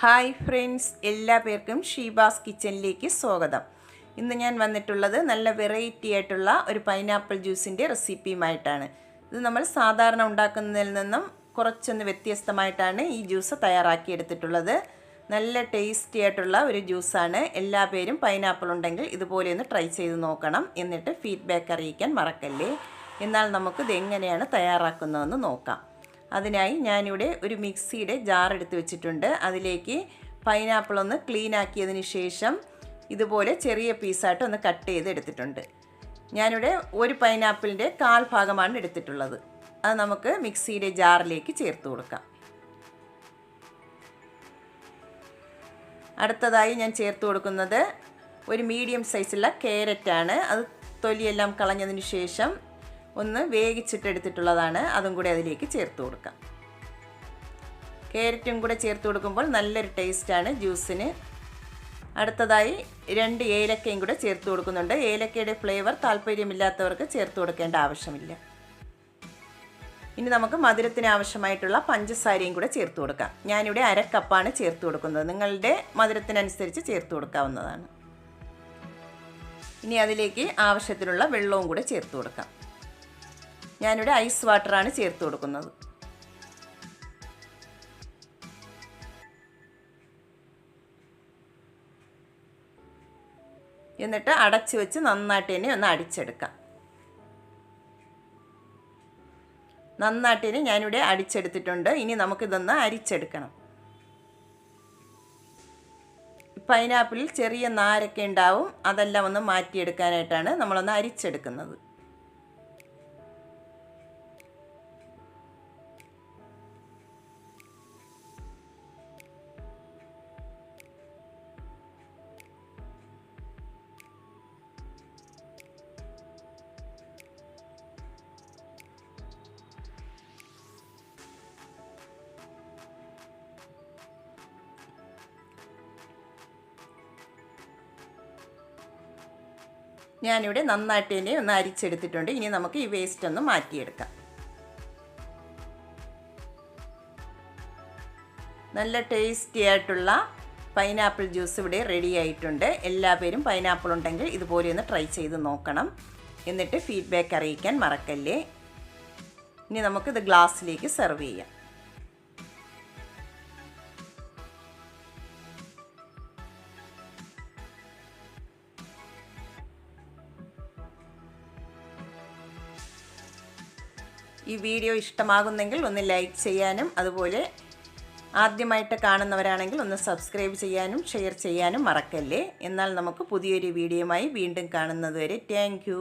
Hi friends എല്ലാ പേർക്കും ഷീബാസ് കിച്ചണിലേക്ക് സ്വാഗതം. ഇന്ന് ഞാൻ വന്നിട്ടുള്ളത് നല്ല വെറൈറ്റി ആയിട്ടുള്ള ഒരു പൈനാപ്പിൾ ജ്യൂസിന്റെ റെസിപ്പിയുമായിട്ടാണ് ഇത് നമ്മൾ സാധാരണ ഉണ്ടാക്കുന്നതിൽ നിന്നും കുറച്ചൊന്ന് വ്യത്യസ്തമായിട്ടാണ് ഈ ജ്യൂസ് തയ്യാറാക്കി എടുത്തിട്ടുള്ളത് നല്ല ടേസ്റ്റി ആയിട്ടുള്ള ഒരു ജ്യൂസാണ് എല്ലാ പേരും പൈനാപ്പിൾ ഉണ്ടെങ്കിൽ ഇതുപോലെ ഒന്ന് ട്രൈ ചെയ്ത് നോക്കണം. എന്നിട്ട് ഫീഡ്ബാക്ക് അറിയിക്കാൻ മറക്കല്ലേ? എന്നാൽ നമുക്കിത് എങ്ങനെയാണ് തയ്യാറാക്കുന്നതെന്ന് നോക്കാം. അതിനായി ഞാനിവിടെ ഒരു മിക്സിയുടെ ജാർ എടുത്ത് വെച്ചിട്ടുണ്ട്. അതിലേക്ക് പൈനാപ്പിൾ ഒന്ന് ക്ലീൻ ആക്കിയതിന് ശേഷം ഇതുപോലെ ചെറിയ പീസായിട്ട് ഒന്ന് കട്ട് ചെയ്ത് എടുത്തിട്ടുണ്ട്. ഞാനിവിടെ ഒരു പൈനാപ്പിളിന്റെ കാൽ ഭാഗമാണ് എടുത്തിട്ടുള്ളത്. അത് നമുക്ക് മിക്സിയുടെ ജാറിലേക്ക് ചേർത്ത് കൊടുക്കാം. അടുത്തതായി ഞാൻ ചേർത്ത് കൊടുക്കുന്നത് ഒരു മീഡിയം സൈസുള്ള ക്യാരറ്റാണ് അത് തൊലിയെല്ലാം കളഞ്ഞതിന് ശേഷം ഒന്ന് വേവിച്ചിട്ടെടുത്തിട്ടുള്ളതാണ്. അതും കൂടി അതിലേക്ക് ചേർത്ത് കൊടുക്കാം. ക്യാരറ്റും കൂടെ ചേർത്ത് കൊടുക്കുമ്പോൾ നല്ലൊരു ടേസ്റ്റാണ് ജ്യൂസിന്. അടുത്തതായി രണ്ട് ഏലക്കയും കൂടെ ചേർത്ത് കൊടുക്കുന്നുണ്ട്. ഏലക്കയുടെ ഫ്ലേവർ താല്പര്യമില്ലാത്തവർക്ക് ചേർത്ത് കൊടുക്കേണ്ട ആവശ്യമില്ല. ഇനി നമുക്ക് മധുരത്തിന് ആവശ്യമായിട്ടുള്ള പഞ്ചസാരയും കൂടെ ചേർത്ത് കൊടുക്കാം. ഞാനിവിടെ അരക്കപ്പാണ് കപ്പാണ് ചേർത്ത് കൊടുക്കുന്നത്. നിങ്ങളുടെ മധുരത്തിനനുസരിച്ച് ചേർത്ത് കൊടുക്കാവുന്നതാണ്. ഇനി അതിലേക്ക് ആവശ്യത്തിനുള്ള വെള്ളവും കൂടെ ചേർത്ത് കൊടുക്കാം. ഞാനിവിടെ ഐസ് വാട്ടറാണ് ചേർത്ത് കൊടുക്കുന്നത്. എന്നിട്ട് അടച്ച് വെച്ച് നന്നായിട്ട് തന്നെ ഒന്ന് അടിച്ചെടുക്കാം. നന്നായിട്ട് ഞാനിവിടെ അടിച്ചെടുത്തിട്ടുണ്ട്. ഇനി നമുക്കിതൊന്ന് അരിച്ചെടുക്കണം. പൈനാപ്പിളിൽ ചെറിയ നാരൊക്കെ ഉണ്ടാവും. അതെല്ലാം ഒന്ന് മാറ്റിയെടുക്കാനായിട്ടാണ് നമ്മളൊന്ന് അരിച്ചെടുക്കുന്നത്. ഞാനിവിടെ നന്നായിട്ട് തന്നെ ഒന്ന് അരിച്ചെടുത്തിട്ടുണ്ട്. ഇനി നമുക്ക് ഈ വേസ്റ്റ് ഒന്ന് മാറ്റിയെടുക്കാം. നല്ല ടേസ്റ്റി ആയിട്ടുള്ള പൈനാപ്പിൾ ജ്യൂസ് ഇവിടെ റെഡി ആയിട്ടുണ്ട്. എല്ലാ പേരും പൈനാപ്പിൾ ഉണ്ടെങ്കിൽ ഇതുപോലെ ഒന്ന് ട്രൈ ചെയ്ത് നോക്കണം. എന്നിട്ട് ഫീഡ്ബാക്ക് അറിയിക്കാൻ മറക്കല്ലേ. ഇനി നമുക്കിത് ഗ്ലാസ്സിലേക്ക് സെർവ് ചെയ്യാം. ഈ വീഡിയോ ഇഷ്ടമാകുന്നെങ്കിൽ ഒന്ന് ലൈക്ക് ചെയ്യാനും അതുപോലെ ആദ്യമായിട്ട് കാണുന്നവരാണെങ്കിൽ ഒന്ന് സബ്സ്ക്രൈബ് ചെയ്യാനും ഷെയർ ചെയ്യാനും മറക്കല്ലേ? എന്നാൽ നമുക്ക് പുതിയൊരു വീഡിയോയുമായി വീണ്ടും കാണുന്നതുവരെ താങ്ക്